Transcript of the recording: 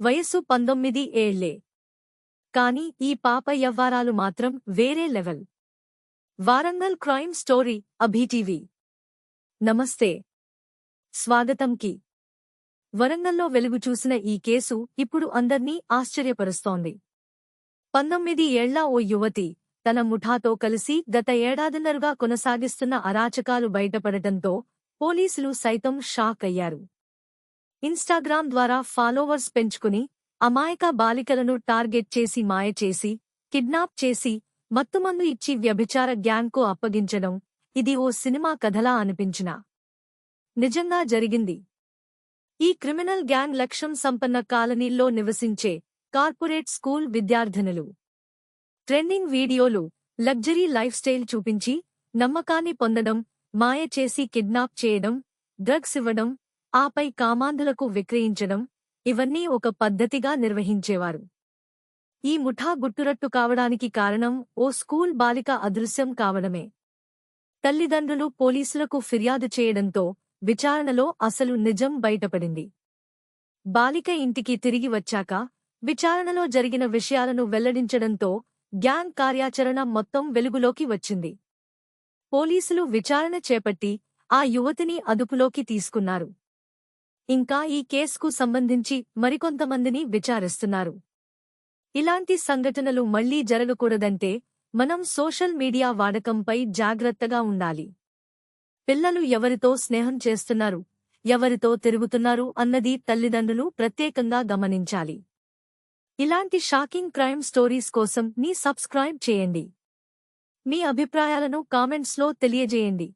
వయస్సు పంతొమ్మిది ఏళ్ళే. కాని ఈ పాప యవ్వారాలు మాత్రం వేరే level. Warangal crime story Abhi TV నమస్తే. స్వాగతంకి వరంగల్లో వెలుగు చూసిన ఈ కేసు ఇప్పుడు అందర్నీ ఆశ్చర్యపరుస్తోంది. పంతొమ్మిది ఏళ్ళ ఓ యువతి తన ముఠాతో కలిసి గత ఏడాదిన్నరుగా కొనసాగిస్తున్న అరాచకాలు బయటపడటంతో పోలీసులు సైతం షాక్ అయ్యారు ఇన్స్టాగ్రామ్ ద్వారా ఫాలోవర్స్ పెంచుకుని అమాయక బాలికలను టార్గెట్ చేసి మాయ చేసి కిడ్నాప్ చేసి మత్తుమందు ఇచ్చి వ్యభిచార గ్యాంగ్కు అప్పగించడం ఇది ఓ సినిమా కథలా అనిపించిన. నిజంగా జరిగింది. ఈ క్రిమినల్ గ్యాంగ్ లక్ష్యం సంపన్న కాలనీల్లో నివసించే కార్పొరేట్ స్కూల్ విద్యార్థినులు. ట్రెండింగ్ వీడియోలు లగ్జరీ లైఫ్ స్టైల్ చూపించి నమ్మకాన్ని పొందడం మాయ చేసి కిడ్నాప్ చేయడం డ్రగ్స్ ఇవ్వడం ఆపై కామాంధులకు విక్రయించడం ఇవన్నీ ఒక పద్ధతిగా నిర్వహించేవారు. ఈ ముఠా గుట్టురట్టు కావడానికి కారణం ఓ స్కూల్ బాలిక అదృశ్యం కావడమే. తల్లిదండ్రులు పోలీసులకు ఫిర్యాదు చేయడంతో విచారణలో అసలు నిజం బయటపడింది. బాలిక ఇంటికి తిరిగి వచ్చాక విచారణలో జరిగిన విషయాలను వెల్లడించడంతో గ్యాంగ్ కార్యాచరణ మొత్తం వెలుగులోకి వచ్చింది. పోలీసులు విచారణ చేపట్టి ఆ యువతిని అదుపులోకి తీసుకున్నారు. ఇంకా ఈ కేసుకు సంబంధించి మరికొంతమందిని విచారిస్తున్నారు. ఇలాంటి సంఘటనలు మళ్ళీ జరగకూడదంటే మనం సోషల్ మీడియా వాడకంపై జాగ్రత్తగా ఉండాలి. పిల్లలు ఎవరితో స్నేహం చేస్తున్నారు ఎవరితో తిరుగుతున్నారు అన్నది తల్లిదండ్రులు ప్రత్యేకంగా గమనించాలి. ఇలాంటి షాకింగ్ క్రైమ్ స్టోరీస్ కోసం మీ సబ్స్క్రైబ్ చేయండి. మీ అభిప్రాయాలను కామెంట్స్లో తెలియజేయండి.